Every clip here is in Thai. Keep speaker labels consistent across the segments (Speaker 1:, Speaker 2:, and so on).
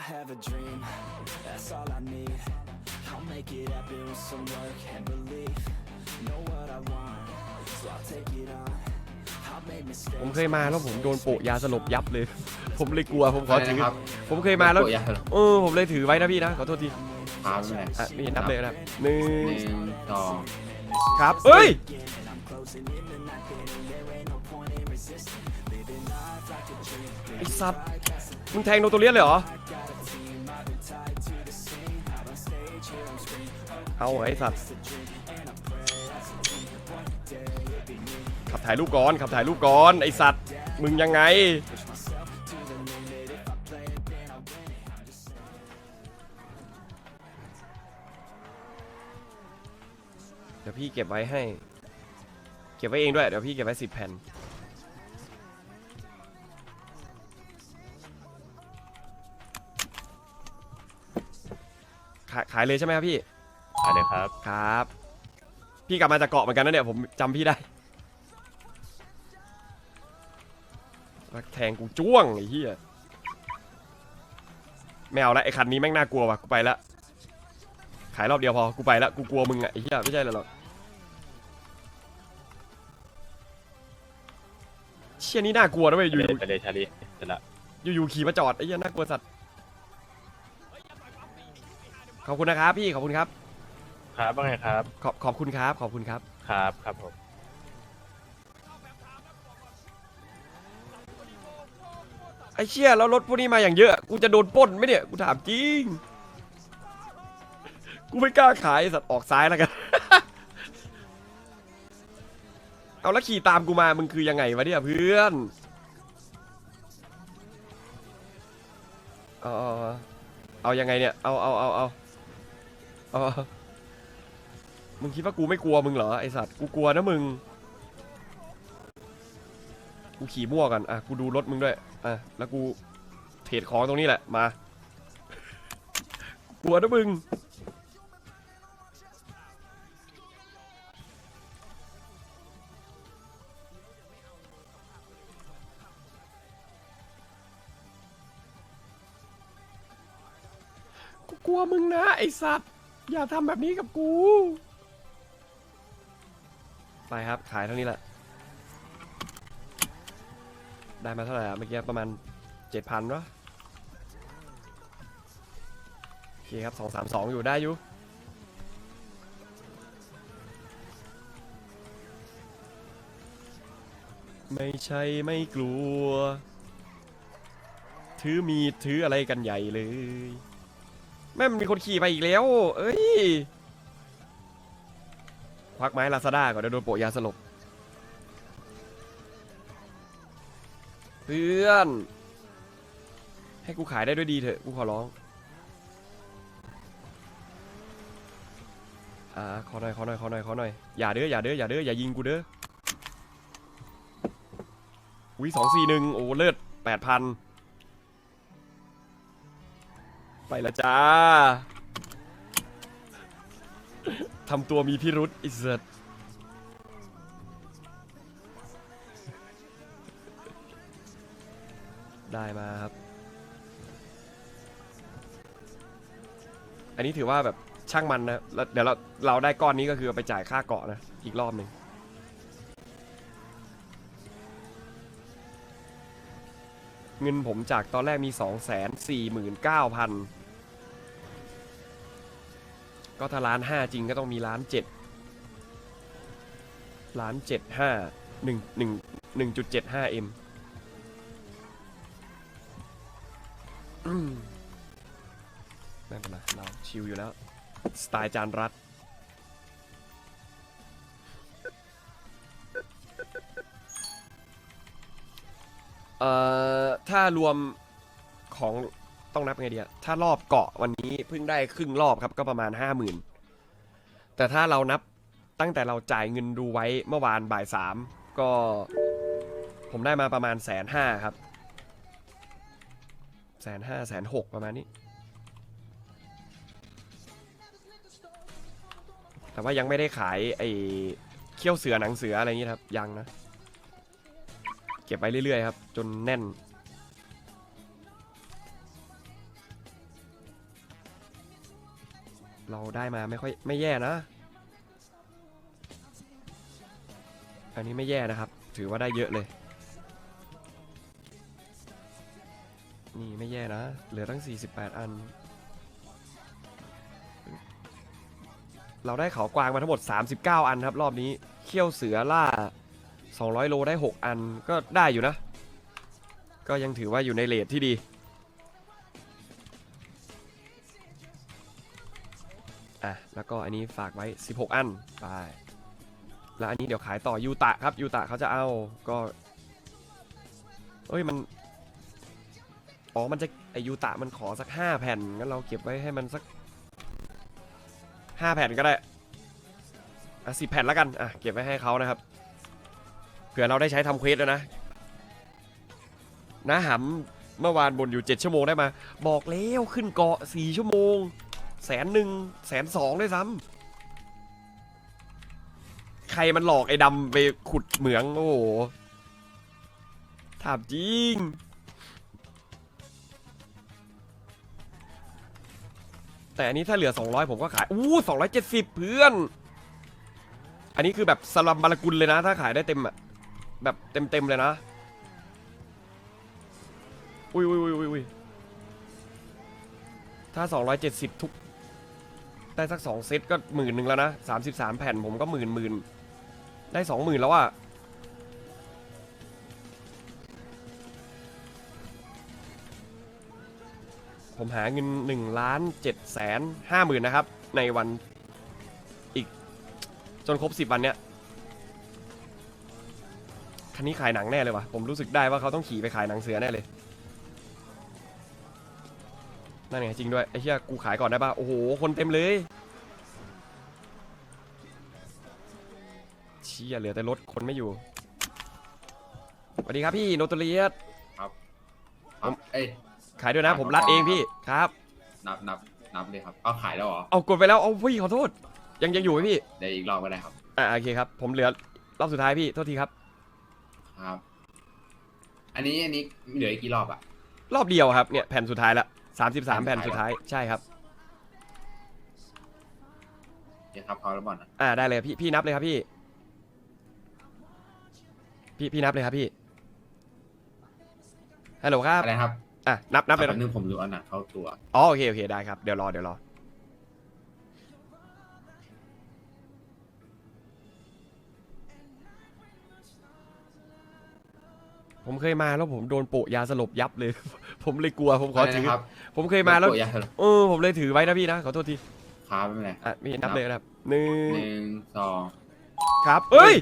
Speaker 1: I have a dream, that's all I need. I'll make it happen with some work and belief. Know what I want, so I'll take it on. I'll make
Speaker 2: ผม
Speaker 1: mistakes.
Speaker 2: เคยมาแล้วผมโดนโปะยาสลบยับเลย ผมเลยกลัวผมขอ
Speaker 3: อะไร
Speaker 2: ถือ
Speaker 3: นะครับ
Speaker 2: ผมเคยมาแล้ว
Speaker 3: โปะยาสลบ
Speaker 2: เออผมเลยถือไว้นะพี่นะ ขอโทษที
Speaker 3: ครับไม่
Speaker 2: อะ
Speaker 3: เป็นไร
Speaker 2: นี่นับเลยนะครับหนึ่
Speaker 3: ห
Speaker 2: ง
Speaker 3: นึ่งสอง
Speaker 2: ครับเอ้ย ไอ้สัตว์มึงแทงโนโตเลียนเลยเหรอ เอาไอ้สัตว์ขับถ่ายรูปก่อนขับถ่ายรูปก่อนไอ้สัตว์มึงยังไงเดี๋ยวพี่เก็บไว้ให้ เก็บไว้เองด้วย เดี๋ยวพี่เก็บไว้สิบแผ่นายขายเลยใช่ไหมครับพี่
Speaker 4: ขายเลยครับ
Speaker 2: ครับ พี่กลับมาจากเกาะเหมือนกันนะเนี่ยผมจำพี่ได้รักแทงกูจ้วงไอ้เหี้ยไม่เอาละไอ้คันนี้แม่งน่ากลัวว่ะกูไปละขายรอบเดียวพอกูไปละกูกลัวมึงอะไอ้เหี้ยไม่ใช่หรอกเชี่ยนี่น่ากลัวนะเว้ยอยู่
Speaker 4: ไปเลยชาลีเสร็จละ
Speaker 2: อยู่อยู่ๆขี่มาจอดไอ้เหี้ยน่ากลัวสัตว์ ขอบคุณนะครับพี่ขอบคุณครับ
Speaker 4: ครับว่าไงครับ
Speaker 2: ขอบขอบคุณครับ ขอบคุณครับ
Speaker 4: ครับครับผม
Speaker 2: ไอ้เชี่ยแล้วรถพวกนี้มาอย่างเยอะ กูจะโดนปล้นไหมเนี่ย กูถามจริง กูไม่กล้าขายไอ้สัตว์ออกซ้ายแล้วกัน เอาแล้วขี่ตามกูมา มึงคือยังไงวะเนี่ยเพื่อนเอาเอาเอาเอายังไงเนี่ย เอาเอาเอาเอาเออมึงคิดว่ากูไม่กลัวมึงเหรอไอสัตว์กูกลัวนะมึง กูขี่มั่วกันอะกูดูรถมึงด้วยอะแล้วกูเทรดของตรงนี้แหละมากลัวนะมึงกูกลัวมึงนะไอสัตว์ อย่าทำแบบนี้กับกู ไปครับขายเท่านี้แหละ ได้มาเท่าไหร่อะเมื่อกี้ประมาณเจ็ดพันวะโอเคครับสองสามสองอยู่ได้อยู่ ไม่ใช่ไม่กลัว ถือมีดถืออะไรกันใหญ่เลย แม่งมีคนขี่ไปอีกแล้ว เอ้ยควักไม้ลาซาด้าก่อนเดี๋ยวโดนโปะยาสลบ เพื่อน ให้กูขายได้ด้วยดีเถอะ กูขอร้อง อ่า ขอหน่อย ขอหน่อย ขอหน่อย ขอหน่อย อย่าเด้อ อย่าเด้อ อย่าเด้อ อย่ายิงกูเด้อวิสองสี่หนึ่งโอ้ เลิศแปดพัน ไปละจ้าทำตัวมีพิรุษอิสระได้มาครับ อันนี้ถือว่าแบบช่างมันนะแล้วเดี๋ยวเราเราได้ก้อนนี้ก็คือไปจ่ายค่าเกาะนะ อีกรอบหนึ่งเงินผมจากตอนแรกมี 2 4 9 0 0 0 ก็ถ้าล้านห้าจริงก็ต้องมีล้านเจ็ดล้านเจ็ดห้าหนึ่งหนึ่งหนึ่งจุดเจ็ดห้าเอ็มไม่เป็นไรเราชิลอยู่แล้ว สไตล์จานรัดเอ่อ ถ้ารวมของ ต้องนับไงเดีอะถ้ารอบเกาะวันนี้เพิ่งได้ครึ่งรอบครับก็ประมาณห้าหมื่นแต่ถ้าเรานับตั้งแต่เราจ่ายเงินดูไว้เมื่อวานบ่ายสามก็ ผมได้มาประมาณแสนห้าครับแสนห้าแสนหกประมาณนี้ แต่ว่ายังไม่ได้ขายไอ้เขี้ยวเสือหนังเสืออะไรอย่างงี้ครับ ยังนะ เก็บไว้เรื่อยๆครับ จนแน่น เราได้มาไม่ค่อยไม่แย่นะ อันนี้ไม่แย่นะครับ ถือว่าได้เยอะเลย นี่ไม่แย่นะ เหลือตั้ง 48 อัน เราได้เขากวางมาทั้งหมด 39 อันครับ รอบนี้ เขี้ยวเสือล่า 200 โลได้ 6 อันก็ได้อยู่นะ ก็ยังถือว่าอยู่ในเลทที่ดี แล้วก็อันนี้ฝากไว้ 16 อันไปแล้วอันนี้เดี๋ยวขายต่อยูตะครับยูตะเขาจะเอาก็เอ้ยมันอ๋อมันจะไอยูตะมันขอสัก 5 แผ่นงั้นเราเก็บไว้ให้มันสัก 5 แผ่นก็ได้อะสิแผ่นแล้วกันอะเก็บไว้ให้เขานะครับเผื่อเราได้ใช้ทำเควสแล้วนะนะหำเมื่อวานบนอยู่ 7 ชั่วโมงได้มา บอกแล้วขึ้นเกาะ 4 ชั่วโมง แสนหนึ่งแสนสองด้วยซ้ำใครมันหลอกไอ้ดำไปขุดเหมือง โอ้โหถามจริง แต่อันนี้ถ้าเหลือ 200 ผมก็ขาย อู้270 เพื่อน อันนี้คือแบบสลัมบาลกุลเลยนะ ถ้าขายได้เต็มอะแบบเต็มๆเลยนะ อุ้ยอุ้ยอุ้ยอุ้ยอุ้ย ถ้า 270 ทุก ได้สัก 2 เซตก็หมื่นหนึ่งแล้วนะ 33 แผ่นผมก็หมื่นหมื่นได้ 20,000 แล้วอะผมหาเงิน1ล้าน7แสน5หมื่นนะครับ ในวันอีกจนครบ 10 วันเนี้ยคันนี้ขายหนังแน่เลยวะผมรู้สึกได้ว่าเขาต้องขี่ไปขายหนังเสือแน่เลย นั่นไงจริงด้วยไอ้เหี้ยกูขายก่อนได้ป่ะโอ้โหคนเต็มเลยเชี่ยเหลือแต่รถคนไม่อยู่สวัสดีครับพี่โนตเลียส
Speaker 3: ครับเอ้ย
Speaker 2: ขายด้วยนะ ผมรัดเองพี่ครับ
Speaker 3: นับนับนับเลยครับ เอาขายแล้วเหรอ
Speaker 2: เอากดไปแล้วเอาพี่ขอโทษ ยังยังอยู่ไหมพี่
Speaker 3: เดี๋ยวอีกรอบก็ได้ครับ
Speaker 2: อ่าโอเคครับ ผมเหลือรอบสุดท้ายพี่โทษทีครับ
Speaker 3: ครับ อันนี้อันนี้เหลืออีกกี่รอบอะ
Speaker 2: รอบเดียวครับเนี่ยแผ่นสุดท้ายละ 33 แผ่นสุดท้ายใช่ครับ
Speaker 3: เดี๋ยวครับพอแล้วบอลนะ
Speaker 2: อ่าได้เลยพี่พี่นับเลยครับพี่ พี่พี่นับเลยครับพี่ฮัลโหลครับ
Speaker 3: อะไรครับ
Speaker 2: อะนับนับเลย
Speaker 3: แป๊
Speaker 2: นะ
Speaker 3: บนึงผมรู้อันหนักเข้าตัว
Speaker 2: อ๋อโอเคโอเคได้ครับเดี๋ยวรอเดี๋ยวรอ ผมเคยมาแล้วผมโดนโปะยาสลบยับเลย ผมเลยกลัวผมขอ
Speaker 3: อะไร
Speaker 2: ถือ
Speaker 3: นะครับ
Speaker 2: ผมเคยมาแล้ว
Speaker 3: โปะยาสลบ
Speaker 2: เออผมเลยถือไว้นะพี่นะขอโทษที
Speaker 3: ครับไม่เป็นไร
Speaker 2: อะพี่นับเลยนะครับหนึ่ง
Speaker 3: หนึ่งสอง
Speaker 2: ครับเอ้ย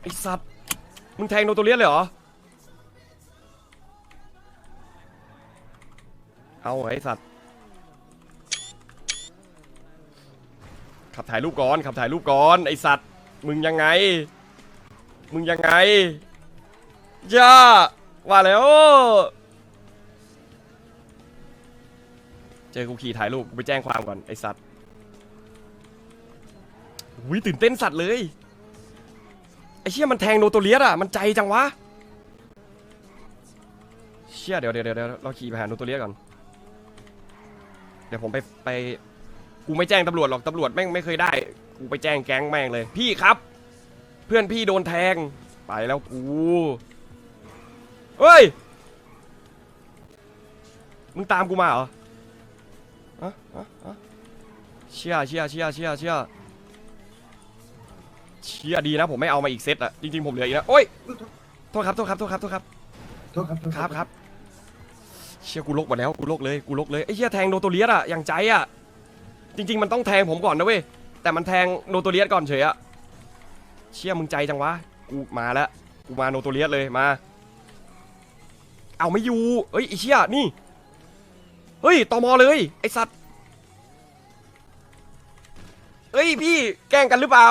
Speaker 2: ไอสัตว์มึงแทงโนตัวเลียนเลยเหรอ เอาไอสัตว์ ขับถ่ายรูปก่อนขับถ่ายรูปก่อนไอสัตว์มึงยังไง มึงยังไงย่าว่าแล้ว เจอกูขี่ถ่ายรูปกูไปแจ้งความก่อนไอสัตว์วิตื่นเต้นสัตว์เลยไอเชี่ยมันแทงโนโตเลียสอะมันใจจังวะเชี่ยเดี๋ยวเดี๋ยวเดี๋ยวเดี๋ยวเราขี่ไปหาโนโตเลียสก่อนเดี๋ยวผมไปไป กูไม่แจ้งตำรวจหรอกตำรวจแม่งไม่เคยได้ กูไปแจ้งแก๊งแม่งเลย พี่ครับ เพื่อนพี่โดนแทง ไปแล้วกูเฮ้ย มึงตามกูมาเหรออะอะอะเชี่ยเชี่ยเชี่ยเชี่ยเชี่ยเชี่ยดีนะผมไม่เอามาอีกเซตอะจริงๆผมเหลืออีกนะโอ้ยโทษครับโทษครับโทษครับโทษครับ
Speaker 3: โทษครับ
Speaker 2: ครับครับเชี่ยกูลกหมดแล้วกูลกเลยกูลกเลยไอ้เชี่ยแทงโนโตเลียสอะอย่างใจอะ จริง ๆ มันต้องแทงผมก่อนนะเว้ย แต่มันแทงโนโตเลียสก่อนเฉยอะเชี่ยมึงใจจังวะ กูมาแล้ว กูมาโนโตเลียสเลยมา เอาไม่อยู่เอ้ยไอเชี่ยนี่ เฮ้ยตอมอเลย ไอสัตว์ เฮ้ยพี่แกล้งกันหรือเปล่า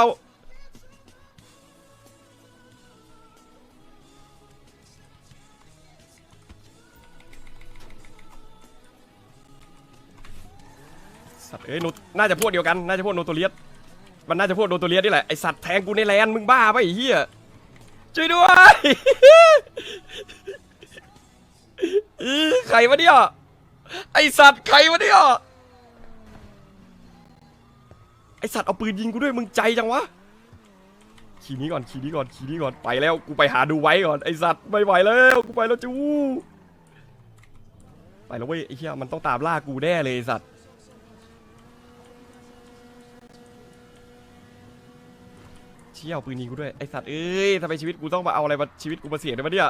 Speaker 2: สัตว์เอ้ยโนน่าจะพวกเดียวกันน่าจะพวกโนโตเลียสมันน่าจะพวกโนโตเลียสนี่แหละไอสัตว์แทงกูในแลนด์มึงบ้าปะไอ้เหี้ยช่วยด้วยอีใครวะเนี่ยไอสัตว์ใครวะเนี่ยไอสัตว์เอาปืนยิงกูด้วยมึงใจจังวะขี่นี้ก่อนขี่นี้ก่อนขี่นี้ก่อนไปแล้วกูไปหาดูไว้ก่อนไอสัตว์ไม่ไหวแล้วกูไปแล้วจูไปแล้วเว้ยไอเหี้ยมันต้องตามล่ากูแน่เลยไอสัตว์ ชี่ยวปืนยิงกูด้วยไอสัตว์เอ้ยทำไมชีวิตกูต้องมาเอาอะไรมาชีวิตกูมาเสี่ยงด้วยวะเนี่ย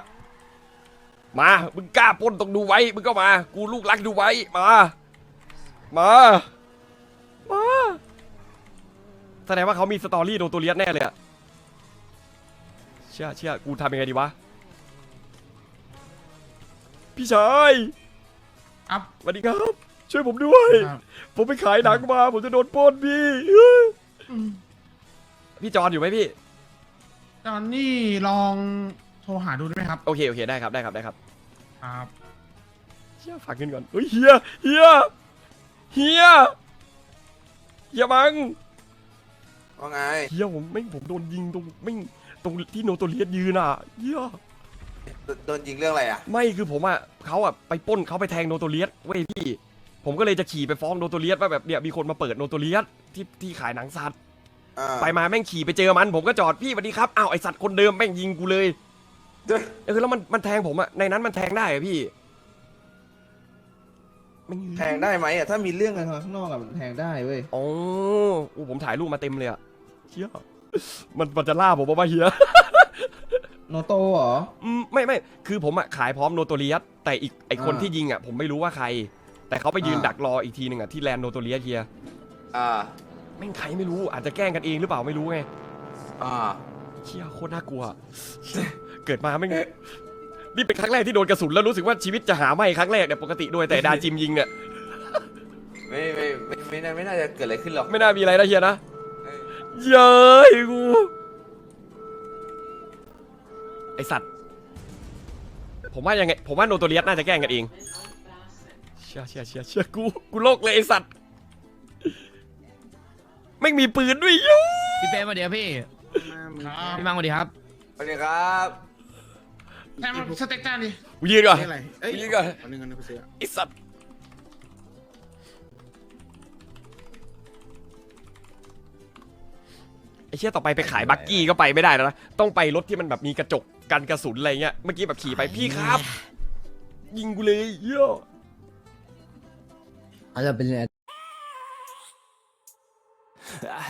Speaker 2: มามึงกล้าปล้นต้องดูไว้มึงก็มา กูลูกรักดูไว้มา มามาแสดงว่าเขามีสตอรี่โดนตัวเลียดแน่เลยอะเชื่อเชื่อกูทำยังไงดีวะพี่ชาย
Speaker 5: ครับ
Speaker 2: สวัสดีครับ ช่วยผมด้วย
Speaker 5: ครับ
Speaker 2: ผมไปขายหนังมา ผมจะโดนปล้นพี่เอ้ย
Speaker 5: อืม
Speaker 2: พี่จอนอยู่ไหมพี่
Speaker 5: ตอนนี้ลองโทรหาดูได้ไหมครับ
Speaker 2: โอเค โอเค ได้ครับ ได้ครับ ได้ครับ
Speaker 5: ครับ
Speaker 2: เฮียฝากเงินก่อนเฮ้ยเฮียเฮียเฮียเฮียมัง
Speaker 6: ว่าไง
Speaker 2: เฮียผมไม่งผมโดนยิงตรงไม่งตรงที่โนโตเลียสยืนอะเฮีย
Speaker 6: โดโดนยิงเรื่องอะไรอะ
Speaker 2: ไม่คือผมอะเขาอะไปปล้นเขาไปแทงโนโตเลียสเว้ยพี่ ผมก็เลยจะขี่ไปฟ้องโนโตเลียสว่าแบบเนี่ยมีคนมาเปิดโนโตเลียสที่ที่ขายหนังสัตว์
Speaker 6: อ่า
Speaker 2: ไปมาแม่งขี่ไปเจอมัน ผมก็จอดพี่สวัสดีครับอ้าวไอสัตว์คนเดิมแม่งยิงกูเลย
Speaker 6: เด้อ
Speaker 2: เออแล้วมันมันแทงผมอะในนั้นมันแทงได้อะพี่แม่ง
Speaker 6: แทงได้ไหมอะถ้ามีเรื่องกันข้างนอกอะมันแทงได้เว้ย
Speaker 2: โอ้โอ้ผมถ่ายรูปมาเต็มเลยอะเฮียมันมันจะล่าผมบอกว่าเฮีย
Speaker 6: โนโตเหรอ
Speaker 2: อืมไม่ไม่คือผมอะขายพร้อมโนโตเลียสแต่อีกไอคน
Speaker 6: อ่า
Speaker 2: ที่ยิงอะผมไม่รู้ว่าใคร แต่เขาไปยืน
Speaker 6: อ่า
Speaker 2: ดักรออีกทีหนึ่งอะที่แลนด์โนโตเลียสเฮีย
Speaker 6: อ่า
Speaker 2: แม่งใครไม่รู้อาจจะแกล้งกันเองหรือเปล่าไม่รู้ไง
Speaker 6: อ่า
Speaker 2: เชี่ยโคตรน่ากลัว เกิดมาไม่งนี่เป็นครั้งแรกที่โดนกระสุนแล้วรู้สึกว่าชีวิตจะหาไม่ครั้งแรกเนี่ยปกติโดยแต่ดาจิมยิงเนี่ย
Speaker 6: ไม่ไม่ไม่ไม่น่าไม่น่าจะเกิดอะไรขึ้นหรอก
Speaker 2: ไม่น่ามีอะไรนะเฮียนะ
Speaker 6: เออ
Speaker 2: เย้ยกูไอสัตว์ ผมว่ายังไงผมว่าโนโตเลียสน่าจะแกล้งกันเองเชื่อเชื่อเชื่อเชื่อกูกูโลกเลยไอสัตว์ ไม่งมีปืนด้วยยู
Speaker 7: พี่เป้มาเดี๋ยวพี่
Speaker 5: ครับ
Speaker 7: พี่มังมาดีครับ
Speaker 6: สวัสดีครับ
Speaker 5: แทนมันสเต็กจานดิ
Speaker 2: กูยืนก่อน
Speaker 8: นี่อะไรเอ้ย
Speaker 2: กูยืนก่อน
Speaker 8: อันนึงอันนึงไปซื้อ
Speaker 2: ไอสัตว์ไอเชี่ยต่อไปไปขายบักกี้ก็ไปไม่ได้แล้วนะต้องไปรถที่มันแบบมีกระจกกันกระสุนอะไรเงี้ยเมื่อกี้แบบขี่ไปพี่ครับ ยิงกูเลยเหี้ย
Speaker 7: อาจจะเป็น